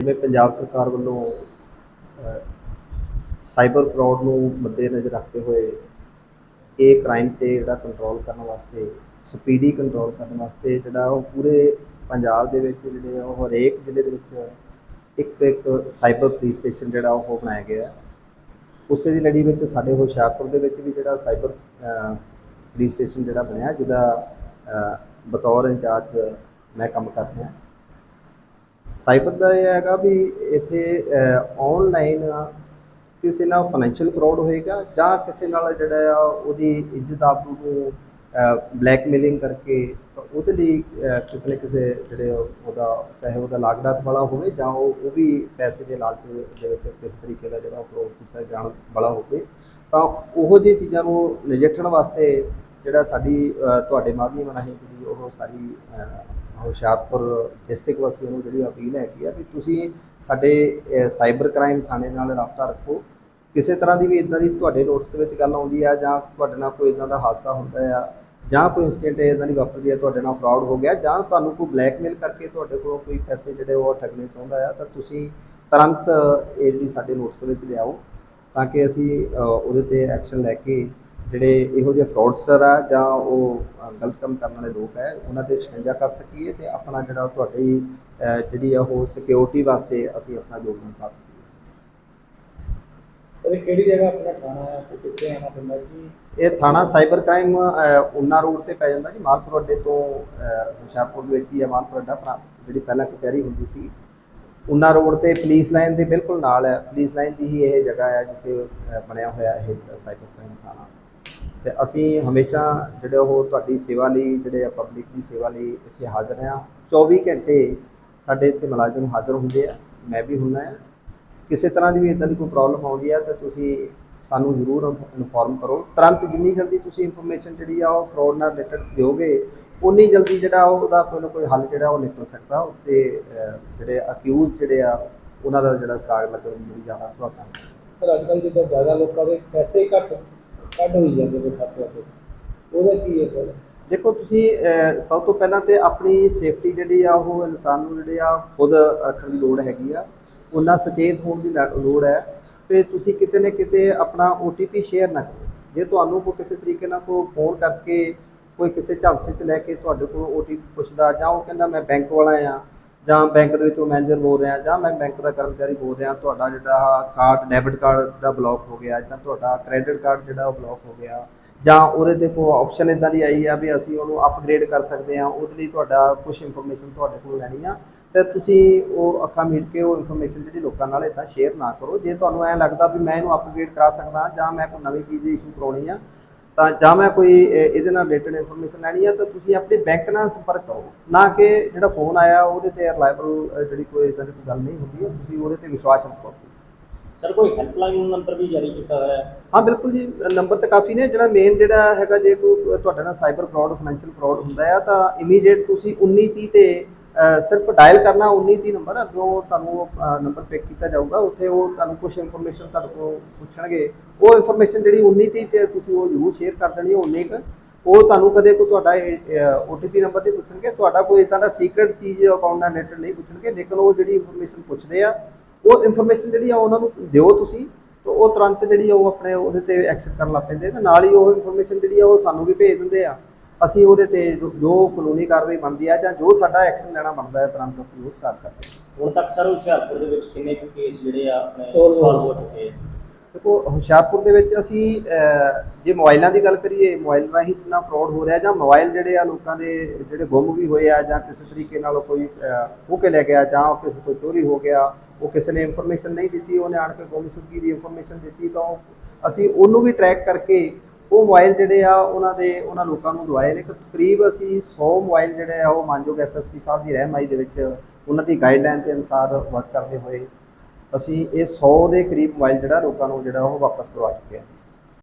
ਜਿਵੇਂ ਪੰਜਾਬ ਸਰਕਾਰ ਵੱਲੋਂ ਸਾਈਬਰ ਫਰਾਡ ਨੂੰ ਮੱਦੇਨਜ਼ਰ ਰੱਖਦੇ ਹੋਏ ਇਹ ਕ੍ਰਾਈਮ ਤੇ ਜਿਹੜਾ ਕੰਟਰੋਲ ਕਰਨ ਵਾਸਤੇ ਸਪੀਡੀ ਕੰਟਰੋਲ ਕਰਨ ਵਾਸਤੇ ਜਿਹੜਾ ਉਹ ਪੂਰੇ ਪੰਜਾਬ ਦੇ ਵਿੱਚ ਜਿਹੜੇ ਆ ਉਹ ਹਰੇਕ ਜ਼ਿਲ੍ਹੇ ਦੇ ਵਿੱਚ ਇੱਕ ਇੱਕ ਸਾਈਬਰ ਪੁਲਿਸ ਸਟੇਸ਼ਨ ਜਿਹੜਾ ਉਹ ਬਣਾਇਆ ਗਿਆ। ਉਸੇ ਦੀ ਲੜੀ ਵਿੱਚ ਸਾਡੇ ਹੁਸ਼ਿਆਰਪੁਰ ਦੇ ਵਿੱਚ ਵੀ ਜਿਹੜਾ ਸਾਈਬਰ ਅ, ਪੁਲਿਸ ਸਟੇਸ਼ਨ ਜਿਹੜਾ ਬਣਿਆ ਜਿਹਦਾ ਬਤੌਰ ਇੰਚਾਰਜ ਮੈਂ ਕੰਮ ਕਰ ਰਿਹਾ ਸਾਈਬਰ ਦਾ ਇਹ ਹੈਗਾ ਵੀ ਇੱਥੇ ਆਨਲਾਈਨ ਕਿਸੇ ਨਾਲ ਫਾਈਨੈਂਸ਼ੀਅਲ ਫਰਾਡ ਹੋਏਗਾ ਜਾਂ ਕਿਸੇ ਨਾਲ ਜਿਹੜਾ ਆ ਉਹਦੀ ਇੱਜ਼ਤ ਆਪ ਨੂੰ ਬਲੈਕਮੇਲਿੰਗ ਕਰਕੇ ਤਾਂ ਉਹਦੇ ਲਈ ਕਿਸੇ ਨਾ ਕਿਸੇ ਜਿਹੜੇ ਉਹਦਾ, ਚਾਹੇ ਉਹਦਾ ਲਾਗਡਾਟ ਵਾਲਾ ਹੋਵੇ ਜਾਂ ਉਹ ਉਹ ਵੀ ਪੈਸੇ ਦੇ ਲਾਲਚ ਦੇ ਵਿੱਚ ਕਿਸ ਤਰੀਕੇ ਦਾ ਜਿਹੜਾ ਫਰਾਡ ਕੀਤਾ ਜਾਣ ਵਾਲਾ ਹੋਵੇ, ਤਾਂ ਉਹੋ ਜਿਹੀ ਚੀਜ਼ਾਂ ਨੂੰ ਨਜਿੱਠਣ ਵਾਸਤੇ ਜਿਹੜਾ ਸਾਡੀ ਤੁਹਾਡੇ ਮਾਧਿਅਮ ਰਾਹੀਂ ਜਿਹੜੀ ਉਹ ਸਾਰੀ ਹੁਸ਼ਿਆਰਪੁਰ ਡਿਸਟ੍ਰਿਕਟ ਵਾਸੀਆਂ ਨੂੰ ਜਿਹੜੀ ਅਪੀਲ ਹੈਗੀ ਆ ਵੀ ਤੁਸੀਂ ਸਾਡੇ ਸਾਈਬਰ ਕ੍ਰਾਈਮ ਥਾਣੇ ਨਾਲ ਰਾਬਤਾ ਰੱਖੋ। ਕਿਸੇ ਤਰ੍ਹਾਂ ਦੀ ਵੀ ਇਦਾਂ ਦੀ ਤੁਹਾਡੇ ਨੋਟਿਸ ਵਿੱਚ ਗੱਲ ਆਉਂਦੀ ਆ ਜਾਂ ਤੁਹਾਡੇ ਨਾਲ ਕੋਈ ਇਦਾਂ ਦਾ ਹਾਦਸਾ ਹੁੰਦਾ ਆ ਜਾਂ ਕੋਈ ਇਨਸੀਡੈਂਟ ਇਦਾਂ ਦੀ ਵਾਪਰਦੀ ਆ, ਤੁਹਾਡੇ ਨਾਲ ਫਰਾਡ ਹੋ ਗਿਆ ਜਾਂ ਤੁਹਾਨੂੰ ਕੋਈ ਬਲੈਕਮੇਲ ਕਰਕੇ ਤੁਹਾਡੇ ਕੋਲੋਂ ਕੋਈ ਪੈਸੇ ਜਿਹੜੇ ਉਹ ਠੱਗਣੇ ਚਾਹੁੰਦਾ ਆ, ਤਾਂ ਤੁਸੀਂ ਤੁਰੰਤ ਇਹ ਜਿਹੜੀ ਸਾਡੇ ਨੋਟਿਸ ਵਿੱਚ ਲਿਆਓ ਤਾਂ ਕਿ ਅਸੀਂ ਉਹਦੇ ਤੇ ਐਕਸ਼ਨ ਲੈ ਕੇ ਜਿਹੜੇ ਇਹੋ ਜਿਹੇ ਫਰਾਡਸਟਰ ਆ ਜਾਂ ਉਹ ਗਲਤ ਕੰਮ ਕਰਨ ਵਾਲੇ ਲੋਕ ਹੈ ਉਹਨਾਂ ਤੇ ਸ਼ਿਕੰਜਾ ਕਰ ਸਕੀਏ ਤੇ ਆਪਣਾ ਜਿਹੜਾ ਤੁਹਾਡੀ ਜਿਹੜੀ ਆ ਉਹ ਸਿਕਿਉਰਿਟੀ ਵਾਸਤੇ ਅਸੀਂ ਆਪਣਾ ਯੋਗਦਾਨ ਪਾ ਸਕੀਏ। ਸਰ ਕਿਹੜੀ ਜਗ੍ਹਾ ਆਪਣਾ ਥਾਣਾ ਹੈ ਤੇ ਕਿੱਥੇ ਆਣਾ ਪੈਂਦਾ ਕੀ ਇਹ ਥਾਣਾ ਸਾਈਬਰ ਕ੍ਰਾਈਮ ਉਨਾ ਰੋਡ ਤੇ ਪੈ ਜਾਂਦਾ ਜੀ ਮਾਲਪੁਰ ਅੱਡੇ ਤੋਂ ਹੁਸ਼ਿਆਰਪੁਰ ਦੇ ਵਿੱਚ ਹੀ ਹੈ ਮਾਲਪੁਰ ਅੱਡਾ ਜਿਹੜੀ ਪਹਿਲਾਂ ਕਚਹਿਰੀ ਹੁੰਦੀ ਸੀ। ਉਨਾ ਰੋਡ ਤੇ ਪੁਲਿਸ ਲਾਈਨ ਦੇ ਬਿਲਕੁਲ ਨਾਲ ਹੈ ਪੁਲਿਸ ਲਾਈਨ ਦੀ ਹੀ ਇਹ ਜਗ੍ਹਾ ਹੈ ਜਿੱਥੇ ਬਣਿਆ ਹੋਇਆ ਇਹ ਸਾਈਬਰ ਕ੍ਰਾਈਮ ਥਾਣਾ। ਤੇ ਅਸੀਂ ਹਮੇਸ਼ਾ ਜਿਹੜੇ ਉਹ ਤੁਹਾਡੀ ਸੇਵਾ ਲਈ, ਜਿਹੜੇ ਆ ਪਬਲਿਕ ਦੀ ਸੇਵਾ ਲਈ ਇੱਥੇ ਹਾਜ਼ਰ ਹਾਂ। 24 ਘੰਟੇ ਸਾਡੇ ਇੱਥੇ ਮੁਲਾਜ਼ਮ ਹਾਜ਼ਰ ਹੁੰਦੇ ਆ। ਮੈਂ ਵੀ ਹੁੰਨਾ ਆ। ਕਿਸੇ ਤਰ੍ਹਾਂ ਦੀ ਵੀ ਇਦਾਂ ਦੀ ਕੋਈ ਪ੍ਰੋਬਲਮ ਆਉਂਦੀ ਹੈ ਤਾਂ ਤੁਸੀਂ ਸਾਨੂੰ ਜ਼ਰੂਰ ਇਨਫੋਰਮ ਕਰੋ। ਤੁਰੰਤ ਜਿੰਨੀ ਜਲਦੀ ਤੁਸੀਂ ਇਨਫੋਰਮੇਸ਼ਨ ਜਿਹੜੀ ਆ ਉਹ ਫਰਾਡ ਨਾਲ ਰਿਲੇਟਡ ਦਿਓਗੇ ਉਨੀ ਜਲਦੀ ਜਿਹੜਾ ਉਹਦਾ ਕੋਈ ਨਾ ਕੋਈ ਹੱਲ ਜਿਹੜਾ ਉਹ ਨਿਕਲ ਸਕਦਾ। ਤੇ ਜਿਹੜੇ ਅਕਿਊਜ਼ ਜਿਹੜੇ ਆ, ਉਹਨਾਂ ਦਾ ਜਿਹੜਾ ਸਰਾਗ ਲੱਗਣ ਦੀ ਜ਼ਿਆਦਾ ਸੰਭਾਵਨਾ ਹੈ। ਸਰ, ਅੱਜ ਕੱਲ੍ਹ ਜਿੱਦਾਂ ਜ਼ਿਆਦਾ ਲੋਕਾਂ ਦੇ ਪੈਸੇ ਘੱਟ ਕੱਢ ਹੋਈ ਜਾਂਦੇ ਨੇ ਖਾਤਿਆਂ ਤੋਂ। ਉਹਦਾ ਕੀ ਹੈ ਦੇਖੋ ਤੁਸੀਂ ਅਹ, ਸਭ ਤੋਂ ਪਹਿਲਾਂ ਤੇ ਆਪਣੀ ਸੇਫਟੀ ਜਿਹੜੀ ਆ ਉਹ ਇਨਸਾਨ ਨੂੰ ਜਿਹੜੇ ਆ ਖੁਦ ਰੱਖਣ ਦੀ ਲੋੜ ਹੈਗੀ ਆ। ਉਹਨਾਂ ਸੁਚੇਤ ਹੋਣ ਦੀ ਲ- ਲੋੜ ਹੈ। ਤੇ ਤੁਸੀਂ ਕਿਤੇ ਨਾ ਕਿਤੇ ਆਪਣਾ OTP ਸ਼ੇਅਰ ਨਾ ਕਰੋ। ਜੇ ਤੁਹਾਨੂੰ ਕੋਈ ਕਿਸੇ ਤਰੀਕੇ ਨਾਲ ਕੋਈ ਫੋਨ ਕਰਕੇ ਕੋਈ ਕਿਸੇ ਝਾਂਸੇ 'ਚ ਲੈ ਕੇ ਤੁਹਾਡੇ ਕੋਲ OTP ਪੁੱਛਦਾ ਜਾਂ ਉਹ ਕਹਿੰਦਾ ਮੈਂ ਬੈਂਕ ਵਾਲਾ ਆ ਜਾਂ ਬੈਂਕ ਦੇ ਵਿੱਚੋਂ ਮੈਨੇਜਰ ਬੋਲ ਰਿਹਾ ਜਾਂ ਮੈਂ ਬੈਂਕ ਦਾ ਕਰਮਚਾਰੀ ਬੋਲ ਰਿਹਾ, ਤੁਹਾਡਾ ਜਿਹੜਾ ਕਾਰਡ ਡੈਬਿਟ ਕਾਰਡ ਦਾ ਬਲੌਕ ਹੋ ਗਿਆ ਜਾਂ ਤੁਹਾਡਾ ਕ੍ਰੈਡਿਟ ਕਾਰਡ ਜਿਹੜਾ ਉਹ ਬਲੌਕ ਹੋ ਗਿਆ ਜਾਂ ਉਹਦੇ ਤੇ ਕੋਈ ਆਪਸ਼ਨ ਇਦਾਂ ਦੀ ਆਈ ਆ ਵੀ ਅਸੀਂ ਉਹਨੂੰ ਅਪਗ੍ਰੇਡ ਕਰ ਸਕਦੇ ਹਾਂ, ਉਹਦੇ ਲਈ ਤੁਹਾਡਾ ਕੁਝ ਇਨਫੋਰਮੇਸ਼ਨ ਤੁਹਾਡੇ ਕੋਲ ਲੈਣੀ ਆ ਤੇ ਤੁਸੀਂ ਉਹ ਅੱਖਾਂ ਮੀਟ ਕੇ ਉਹ ਇਨਫੋਰਮੇਸ਼ਨ ਜਿਹੜੀ ਲੋਕਾਂ ਨਾਲ ਇਦਾਂ ਸ਼ੇਅਰ ਨਾ ਕਰੋ, ਜੇ ਤੁਹਾਨੂੰ ਐਂ ਲੱਗਦਾ ਵੀ ਮੈਂ ਇਹਨੂੰ ਅਪਗ੍ਰੇਡ ਕਰਾ ਸਕਦਾ ਜਾਂ ਮੈਂ ਕੋਈ ਨਵੀਂ ਚੀਜ਼ ਇਸ਼ੂ ਕਰਾਉਣੀ ਆ ਤਾਂ ਜਾਂ ਮੈਂ ਕੋਈ ਇਹ- ਇਹਦੇ ਨਾਲ ਰਿਲੇਟਡ ਇਨਫੋਰਮੇਸ਼ਨ ਲੈਣੀ ਆ ਤਾਂ ਤੁਸੀਂ ਆਪਣੇ ਬੈਂਕ ਨਾਲ ਸੰਪਰਕ ਕਰੋ। ਨਾ ਕਿ ਜਿਹੜਾ ਫੋਨ ਆਇਆ ਉਹਦੇ ਤੇ ਰਿਲਾਇਬਲ ਜਿਹੜੀ ਕੋਈ ਇਦਾਂ ਦੀ ਗੱਲ ਨਹੀਂ ਹੁੰਦੀ ਹੈ ਤੁਸੀਂ ਉਹਦੇ ਤੇ ਵਿਸ਼ਵਾਸ ਰੱਖੋ। ਸਰ ਕੋਈ ਹੈਲਪਲਾਈਨ ਨੰਬਰ ਵੀ ਜਾਰੀ ਕੀਤਾ ਹੋਇਆ ਹੈ? ਹਾਂ ਬਿਲਕੁਲ ਜੀ ਨੰਬਰ ਤਾਂ ਕਾਫੀ ਨੇ। ਜਿਹੜਾ ਮੇਨ ਜਿਹੜਾ ਹੈਗਾ ਜੇ ਕੋਈ ਤੁਹਾਡੇ ਨਾਲ ਸਾਈਬਰ ਫਰਾਡ ਫਾਈਨੈਂਸ਼ੀਅਲ ਫਰਾਡ ਹੁੰਦਾ ਆ ਤਾਂ ਇਮੀਡੀਏਟ ਤੁਸੀਂ 1930 ਤੇ ਸਿਰਫ ਡਾਇਲ ਕਰਨਾ 1930 ਨੰਬਰ ਅੱਗੋਂ ਤੁਹਾਨੂੰ ਉਹ ਨੰਬਰ ਪਿਕ ਕੀਤਾ ਜਾਊਗਾ, ਉੱਥੇ ਉਹ ਤੁਹਾਨੂੰ ਕੁਝ ਇਨਫੋਰਮੇਸ਼ਨ ਤੁਹਾਡੇ ਕੋਲ ਪੁੱਛਣਗੇ। ਉਹ ਇਨਫੋਰਮੇਸ਼ਨ ਜਿਹੜੀ 1930 ਤੇ ਤੁਸੀਂ ਉਹ ਜ਼ਰੂਰ ਸ਼ੇਅਰ ਕਰ ਦੇਣੀ ਹੈ ਉਨੀ ਕੁ। ਉਹ ਤੁਹਾਨੂੰ ਕਦੇ ਕੋਈ ਤੁਹਾਡਾ OTP ਨੰਬਰ ਨਹੀਂ ਪੁੱਛਣਗੇ, ਤੁਹਾਡਾ ਕੋਈ ਇਦਾਂ ਦਾ ਸੀਕ੍ਰੇਟ ਚੀਜ਼ ਅਕਾਊਂਟ ਨਾਲ ਰਿਲੇਟਡ ਨਹੀਂ ਪੁੱਛਣਗੇ, ਲੇਕਿਨ ਉਹ ਜਿਹੜੀ ਇਨਫੋਰਮੇਸ਼ਨ ਪੁੱਛਦੇ ਆ, ਉਹ ਇਨਫੋਰਮੇਸ਼ਨ ਜਿਹੜੀ ਆ ਉਹਨਾਂ ਨੂੰ ਦਿਓ ਤੁਸੀਂ, ਤਾਂ ਉਹ ਤੁਰੰਤ ਜਿਹੜੀ ਆ ਉਹ ਆਪਣੇ ਉਹਦੇ ਤੇ ਐਕਸੈਪਟ ਕਰਨ ਲੱਗ ਪੈਂਦੇ ਤੇ ਨਾਲ ਹੀ ਉਹ ਇਨਫੋਰਮੇਸ਼ਨ ਜਿਹੜੀ ਆ ਉਹ ਸਾਨੂੰ ਵੀ ਭੇਜ ਦਿੰਦੇ ਆ। ਅਸੀਂ ਉਹਦੇ ਤੇ ਜੋ- ਕਾਨੂੰਨੀ ਕਾਰਵਾਈ ਬਣਦੀ ਆ ਜਾਂ ਜੋ ਸਾਡਾ ਐਕਸ਼ਨ ਲੈਣਾ ਬਣਦਾ ਹੈ ਤੁਰੰਤ ਅਸੀਂ ਉਹ ਸਟਾਰਟ ਕਰਦੇ ਹਾਂ। ਹੁਣ ਤੱਕ ਸਰ ਹੁਸ਼ਿਆਰਪੁਰ ਦੇ ਵਿੱਚ ਕਿੰਨੇ ਕੁ ਕੇਸ ਜਿਹੜੇ ਆ ਆਪਣੇ ਹੋ ਸੋਲਵ ਹੋ ਚੁੱਕੇ ਆ? ਦੇਖੋ ਹੁਸ਼ਿਆਰਪੁਰ ਦੇ ਵਿੱਚ ਅਸੀਂ ਜੇ ਮੋਬਾਈਲਾਂ ਦੀ ਗੱਲ ਕਰੀਏ ਮੋਬਾਈਲ ਰਾਹੀਂ ਜਿੰਨਾ ਫਰਾਡ ਹੋ ਰਿਹਾ ਜਾਂ ਮੋਬਾਈਲ ਜਿਹੜੇ ਆ ਲੋਕਾਂ ਦੇ ਜਿਹੜੇ ਗੁੰਮ ਵੀ ਹੋਏ ਆ ਜਾਂ ਕਿਸੇ ਤਰੀਕੇ ਨਾਲ ਕੋਈ ਖੋਹ ਕੇ ਲੈ ਗਿਆ ਜਾਂ ਕਿਸੇ ਤੋਂ ਚੋਰੀ ਹੋ ਗਿਆ ਉਹ ਕਿਸੇ ਨੇ ਇਨਫੋਰਮੇਸ਼ਨ ਨਹੀਂ ਦਿੱਤੀ ਉਹਨੇ ਆਣ ਕੇ ਗੁੰਮਸ਼ੁਦਗੀ ਦੀ ਇਨਫੋਰਮੇਸ਼ਨ ਦਿੱਤੀ ਤਾਂ ਉਹ- ਅਸੀਂ ਉਹਨੂੰ ਵੀ ਟਰੈਕ ਕਰਕੇ ਉਹ ਮੋਬਾਈਲ ਜਿਹੜੇ ਆ, ਉਹਨਾਂ ਦੇ, ਉਹਨਾਂ ਲੋਕਾਂ ਨੂੰ ਦਵਾਏ ਨੇ। ਕਿ ਤਕਰੀਬ ਅਸੀਂ 100 ਮੋਬਾਈਲ ਜਿਹੜੇ ਆ, ਉਹ ਮਾਨਯੋਗ ਐਸਐਸਪੀ ਸਾਹਿਬ ਦੀ ਰਹਿਨਮਾਈ ਦੇ ਵਿੱਚ ਉਹਨਾਂ ਦੀ ਗਾਈਡਲਾਈਨ ਦੇ ਅਨੁਸਾਰ ਵਰਕ ਕਰਦੇ ਹੋਏ ਅਸੀਂ ਇਹ 100 ਦੇ ਕਰੀਬ ਮੋਬਾਈਲ ਜਿਹੜਾ, ਲੋਕਾਂ ਨੂੰ ਜਿਹੜਾ ਉਹ ਵਾਪਸ ਕਰਵਾ ਚੁੱਕੇ ਹਾਂ